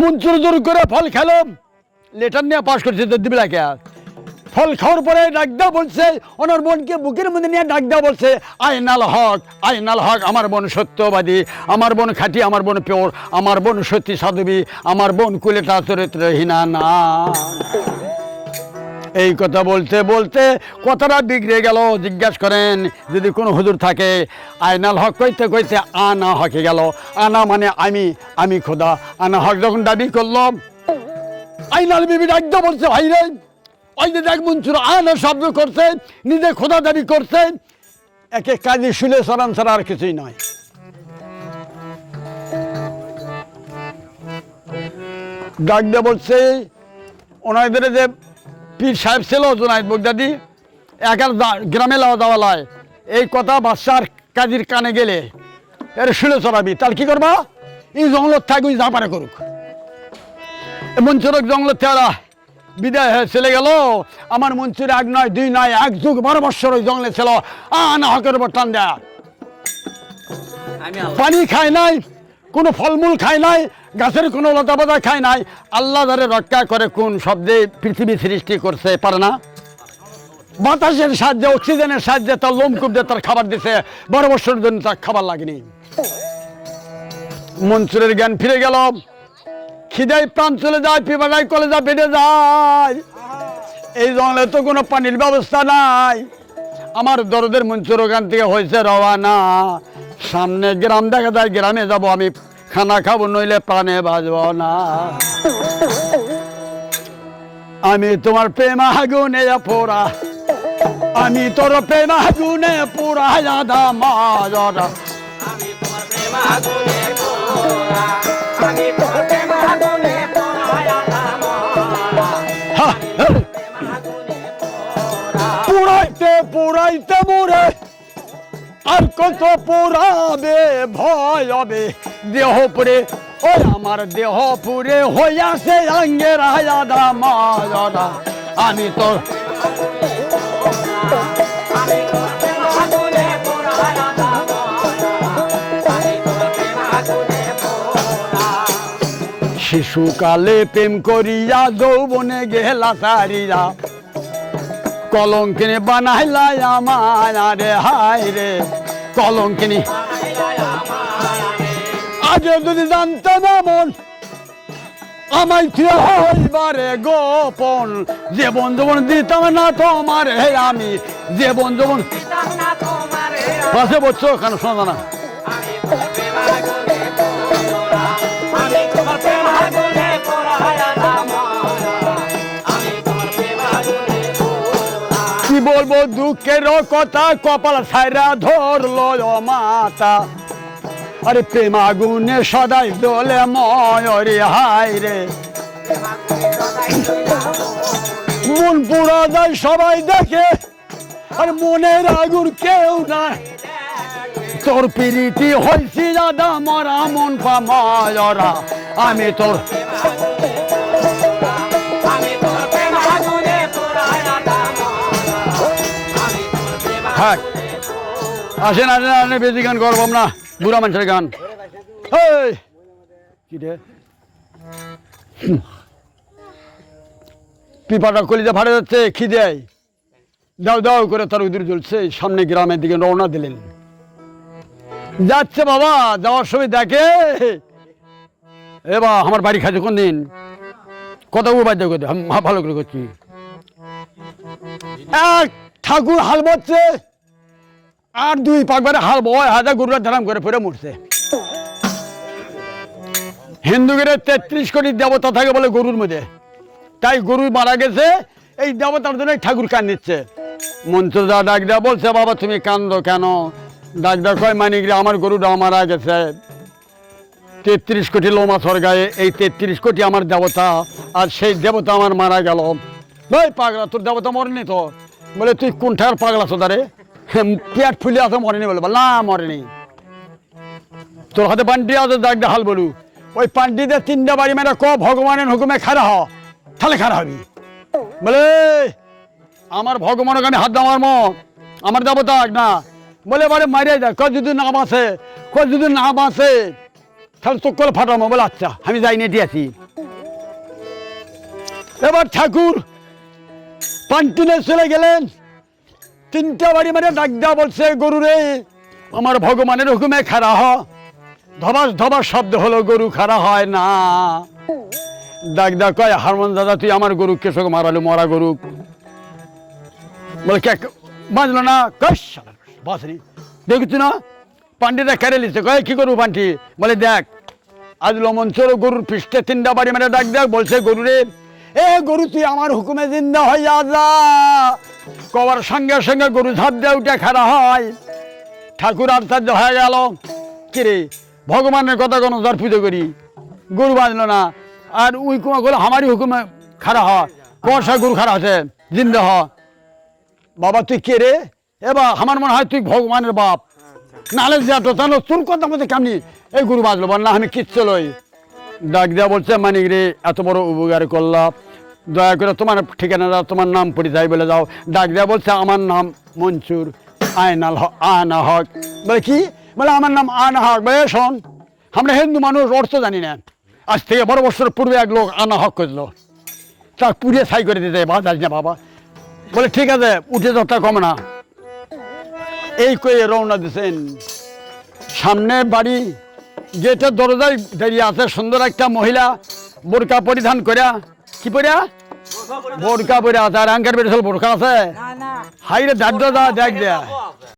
মঞ্চুর জোর করে ফল খেলাম। লেটার নিয়ে পাশ করছে তো দিবি লাগে ফল খাওয়ার পরে ডাকদা বলছে ওনার বোনকে বুকের মধ্যে নিয়ে ডাকদা বলছে, আইনাল হক আইনাল হক, আমার বোন সত্যবাদী, আমার বোন খাঁটি, আমার বোন পেওর, আমার বোন সত্যি সাধবী, আমার বোন কুলেটা চরিত্রহীনা না। এই কথা বলতে বলতে কথাটা বিগড়ে গেল, জিজ্ঞাসা করেন, যদি কোনো হুজুর থাকে আয়নাল হক কইতে কইতে আনা হকে গেল। আনা মানে আমি আমি খোদা। আনা হক যখন দাবি করলাম, আইনাল বিবি ডাকতে বলছে, ভাই রে, ওই যে দেখ মঞ্চুর আনা শব্দ করছে, নিজে খোদা দাবি করছে, একে কাজে শুলে সরান ছাড়া আর কিছুই নয়। ডাকতে বলছে, ওনাদের যে পীর সাহেব ছিল জোনাইদ বগদাদি। একার গ্রামে লাওয়া দাওয়া লয়। এই কথা বাদশার কাজীর কানে গেলে। এর শুনে চড়াবি তার কি করবা? এই জঙ্গলত থাকবি যা পারে করুক। মঞ্চুরক জঙ্গলত থেওয়া বিদায় হয়ে চলে গেল। আমার মঞ্চুর এক নয় দুই নয় এক যুগ বারো বৎসর ওই জঙ্গলে ছিল। আনা হকের উপর টান দেয়া পানি খায় নাই কোনো ফলমূল খায় নাই, গাছের কোনো লতা পাতা খায় নাই। আল্লাহ ধরে রক্ষা করে কোন শব্দে পৃথিবী সৃষ্টি করছে, পারে না? বাতাসের সাহায্যে, অক্সিজেনের সাহায্যে তার লোমকূপ দিয়ে তার খাবার দিছে। বারো বছরের জন্য তার খাবার লাগেনি। মনসুরের জ্ঞান ফিরে গেল। খিদাই প্রাণ চলে যায়, পিপাসায় কলেজা বেড়ে যায়। এই জঙ্গলে তো কোনো পানির ব্যবস্থা নাই। আমার দরদের মঞ্চুর ওখান থেকে হয়েছে রওয়ানা সামনে গ্রাম, দেখা যায় গ্রামে যাব আমি। খানা খাব, নইলে প্রাণে বাজব না। আমি তোমার প্রেমা আগুনে পোড়া। আমি তোর প্রেমা আগুনে পোড়া যাদা মাজরা আমি তোমার প্রেম আগুনে পোড়া। আমি তোমার পোড়াইতে পোড়াইতে মোরে, আর কত পোড়াবে ভয় হবে। দেহ পুরে, ওই আমার দেহ পুরে হইয়াছে আঙ্গের আয়াদা মাজরা আমি তো শিশুকালে প্রেম করিয়া যৌবনে গেলা সারিয়া কলঙ্কিনী বানাইলাই আমায় রে হায় রে। কলঙ্কিনী। আজ যদি জানতাম এমন আমায় থিয়া হইবারে গোপন? যে বন্ধুবন দিতাম না তোমার হে আমি। যে বন্ধুবন না তোমারে। পাশে বসছো কেন শোনা না। বলব দুঃখের কথা, কপাল সাইরা ধরলো মাতা। আরে প্রেম আগুনে সদাই দোলে ময়রে হায় রে। মন পুরা যায়, সবাই দেখে। আর মনের আগুন কেউ না তোর পিরিতি হয়েছি দাদা, মরা মন পামায়রা আমি তোর থাক আসেন আসেন আসেন, বেশি গান করবাম না। বুড়া মানুষের গান। কি রে। পিপাটা কলিজা ফাড়ে যাচ্ছে খিদে দাও দাও করে তার উদির জ্বলছে, সামনে গ্রামের দিকে রওনা দিলেন। যাচ্ছে বাবা, যাওয়ার সময় দেখে। এ বা আমার বাড়ি খাচ্ছে কোন দিন কত বাধ্য করতে ভালো করে করছি। এক ঠাকুর হাল বচ্ছে আর দুই পাকবারে হাল বয় হাজার গরুরা ধারাম করে ফিরে মরছে। হিন্দুগের তেত্রিশ কোটি দেবতা থাকে বলে গরুর মধ্যে। তাই গরু মারা গেছে, এই দেবতার জন্য ঠাকুর কান নিচ্ছে। মন্ত্রদা ডাক দেয়া বলছে, বাবা, তুমি কান্দো কেন? ডাক দেয়া কয় মানিক রে আমার গরুটা মারা গেছে। তেত্রিশ কোটি লোমা গায়ে এই তেত্রিশ কোটি আমার দেবতা, আর সেই দেবতা আমার মারা গেল। ভাই পাগলা, তোর দেবতা মরেনি তো? বলে, তুই কোন ঠার পাগলা সোদারে পেট ফুলে আসো মরেনি বলে। না মরেনি। তোর হাতে পান্ডি আছে দে হাল বলু। ওই পান্ডিতে তিনটা বাড়ি মেরে ক ভগবানের হুকুমে খারা হ, তাহলে খারা হবি। বলে আমার ভগবানের কানে হাত দেওয়ার ম আমার দেবতা না। বলে বারে মারিয়ে যায় কয় যদি না বাঁচে, কয় যদি না বাঁচে, তাহলে চোখ করে ফাটামো বলে আচ্ছা আমি যাই নেটি আছি এবার ঠাকুর পান্টিনে চলে গেলেন। তিনটা বাড়ি মানে ডাক দেওয়া বলছে গরু রে আমার ভগবানের হুকুমে খাড়া হ। ধবাস ধবাস শব্দ হলো, গরু খাড়া হয় না। ডাক দেওয়া কয়, হারমোন দাদা, তুই আমার গরু কেসক মারালো, মরা গরু। বলে, কে বাঁচলো না? কস বাসরি দেখছি না পান্ডিটা কেড়ে লিছে কয়, কি করব পান্টি বলে, দেখ, আজ লমঞ্চর গরুর পৃষ্ঠে তিনটা বাড়ি মানে ডাক দেখ বলছে গরু রে এ গরু, তুই আমার হুকুমে জিন্দা হইয়া যা কবার সঙ্গে সঙ্গে গরু ঝাঁপ দিয়ে উঠে খাড়া হয়। ঠাকুর আশ্চর্য হয়ে গেল। কিরে, ভগবানের কথা কোনো দর পুজো করি? গরু বাঁধলো না। আর উই কুমা করল আমারই হুকুমে খাড়া হ। কষা গরু খাড়া আছে জিন্দা হ। বাবা, তুই কে রে? এবার আমার মনে হয় তুই ভগবানের বাপ। নালে যা তো তোর কথা মধ্যে কেমনি? এই গুরু বাঁচলো বল না, আমি কিচ্ছু লই। ডাক দেওয়া বলছে মানিক রে এত বড় উপকার করলাম দয়া করে তোমার ঠিকানা দাও তোমার নাম পরিচয় বলে যাও ডাক দেওয়া বলছে, আমার নাম মনসুর আয়নাল আনা হক। বলে কি? বলে, আমার নাম আনা হক। বলে শোন, আমরা হিন্দু মানুষ, অর্থ জানি না। আজ থেকে বড় বছর পূর্বে এক লোক আনা হক করল। তা পুড়ে ছাই করে দিতে বাজার না বাবা। বলে, ঠিক আছে, উঠে যাত্রা কম না। এই কয়ে রওনা দিছেন। সামনে বাড়ি গেটের দরজায় দাঁড়িয়ে আছে সুন্দর একটা মহিলা বোরকা পরিধান করিয়া কি পরিয়া বোরকা পরিয়া আছে আর আঙ্কার বেড়ে বোরকা আছে। হাইরে দাঁড় দেখ দেয়া